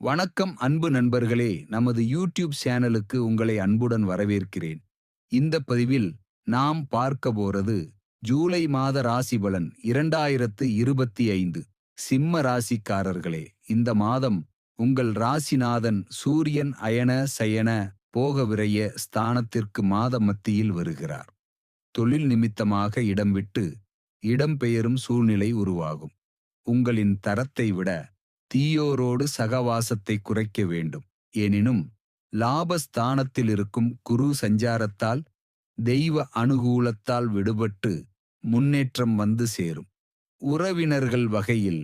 வணக்கம் அன்பு நண்பர்களே. நமது யூடியூப் சேனலுக்கு உங்களை அன்புடன் வரவேற்கிறேன். இந்த பதிவில் நாம் பார்க்க போறது ஜூலை மாத ராசி பலன் இரண்டாயிரத்து இருபத்தி ஐந்து. சிம்ம ராசிக்காரர்களே இந்த மாதம் உங்கள் ராசிநாதன் சூரியன் அயன சயன போகவிரைய ஸ்தானத்திற்கு மாத மத்தியில் வருகிறார். தொழில் நிமித்தமாக இடம் விட்டு இடம்பெயரும் சூழ்நிலை உருவாகும். உங்களின் தரத்தை விட தீயோரோடு சகவாசத்தை குறைக்க வேண்டும். எனினும் லாபஸ்தானத்தில் இருக்கும் குரு சஞ்சாரத்தால் தெய்வ அனுகூலத்தால் விடுபட்டு முன்னேற்றம் வந்து சேரும். உறவினர்கள் வகையில்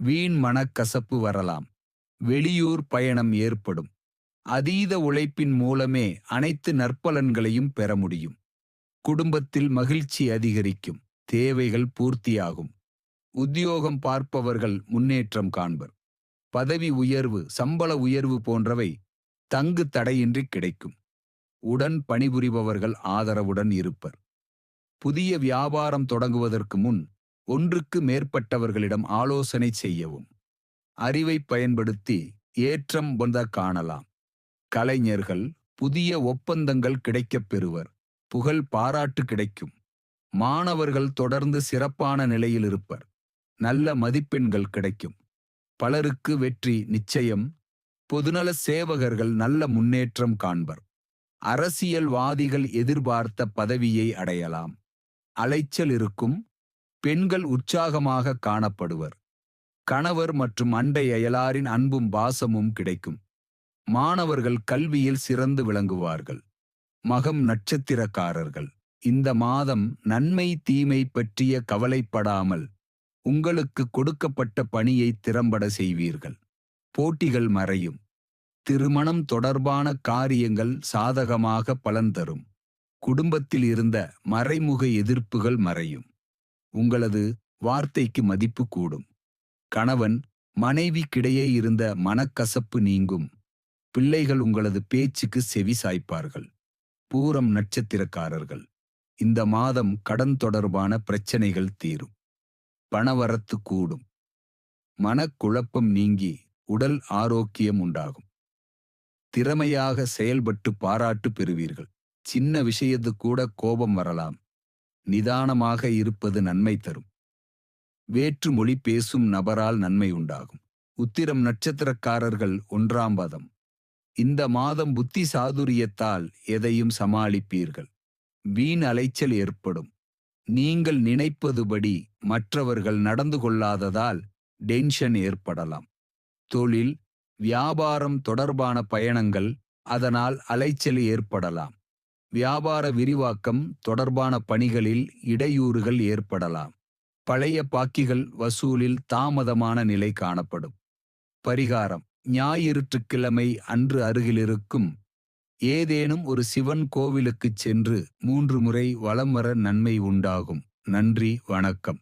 வீண் மனக்கசப்பு வரலாம். வெளியூர் பயணம் ஏற்படும். அதீத உழைப்பின் மூலமே அனைத்து நற்பலன்களையும் பெற முடியும். குடும்பத்தில் மகிழ்ச்சி அதிகரிக்கும். தேவைகள் பூர்த்தியாகும். உத்தியோகம் பார்ப்பவர்கள் முன்னேற்றம் காண்பர். பதவி உயர்வு சம்பள உயர்வு போன்றவை தங்கு தடையின்றி கிடைக்கும். உடன் பணிபுரிபவர்கள் ஆதரவுடன் இருப்பர். புதிய வியாபாரம் தொடங்குவதற்கு முன் ஒன்றுக்கு மேற்பட்டவர்களிடம் ஆலோசனை செய்யவும். அறிவை பயன்படுத்தி ஏற்றம் வந்த காணலாம். கலைஞர்கள் புதிய ஒப்பந்தங்கள் கிடைக்கப் பெறுவர். புகழ் பாராட்டு கிடைக்கும். மாணவர்கள் தொடர்ந்து சிறப்பான நிலையில் இருப்பர். நல்ல மதிப்பெண்கள் கிடைக்கும். பலருக்கு வெற்றி நிச்சயம். பொதுநல சேவகர்கள் நல்ல முன்னேற்றம் காண்பர். அரசியல்வாதிகள் எதிர்பார்த்த பதவியை அடையலாம். அலைச்சல் இருக்கும். பெண்கள் உற்சாகமாக காணப்படுவர். கணவர் மற்றும் அண்டை அயலாரின் அன்பும் பாசமும் கிடைக்கும். மாணவர்கள் கல்வியில் சிறந்து விளங்குவார்கள். மகம் நட்சத்திரக்காரர்கள். இந்த மாதம் நன்மை தீமை பற்றிய கவலைப்படாமல் உங்களுக்கு கொடுக்கப்பட்ட பணியை திறம்பட செய்வீர்கள். போட்டிகள் மறையும். திருமணம் தொடர்பான காரியங்கள் சாதகமாக பலன் தரும். குடும்பத்தில் இருந்த மறைமுக எதிர்ப்புகள் மறையும். உங்களது வார்த்தைக்கு மதிப்பு கூடும். கணவன் மனைவிக்கிடையே இருந்த மனக்கசப்பு நீங்கும். பிள்ளைகள் உங்களது பேச்சுக்கு செவி சாய்ப்பார்கள். பூரம் நட்சத்திரக்காரர்கள். இந்த மாதம் கடன் தொடர்பான பிரச்சனைகள் தீரும். பணவரத்து கூடும். மனக்குழப்பம் நீங்கி உடல் ஆரோக்கியம் உண்டாகும். திறமையாக செயல்பட்டு பாராட்டு பெறுவீர்கள். சின்ன விஷயத்து கூட கோபம் வரலாம். நிதானமாக இருப்பது நன்மை தரும். வேற்று மொழி பேசும் நபரால் நன்மை உண்டாகும். உத்திரம் நட்சத்திரக்காரர்கள் ஒன்றாம் பதம் இந்த மாதம் புத்தி சாதுரியத்தால் எதையும் சமாளிப்பீர்கள். வீண் அலைச்சல் ஏற்படும். நீங்கள் நினைப்பதுபடி மற்றவர்கள் நடந்து கொள்ளாததால் டென்ஷன் ஏற்படலாம். தொழில் வியாபாரம் தொடர்பான பயணங்கள் அதனால் அலைச்சல் ஏற்படலாம். வியாபார விரிவாக்கம் தொடர்பான பணிகளில் இடையூறுகள் ஏற்படலாம். பழைய பாக்கிகள் வசூலில் தாமதமான நிலை காணப்படும். பரிகாரம் ஞாயிற்றுக்கிழமை அன்று அருகிலிருக்கும் ஏதேனும் ஒரு சிவன் கோவிலுக்குச் சென்று மூன்று முறை வலம் வர நன்மை உண்டாகும். நன்றி வணக்கம்.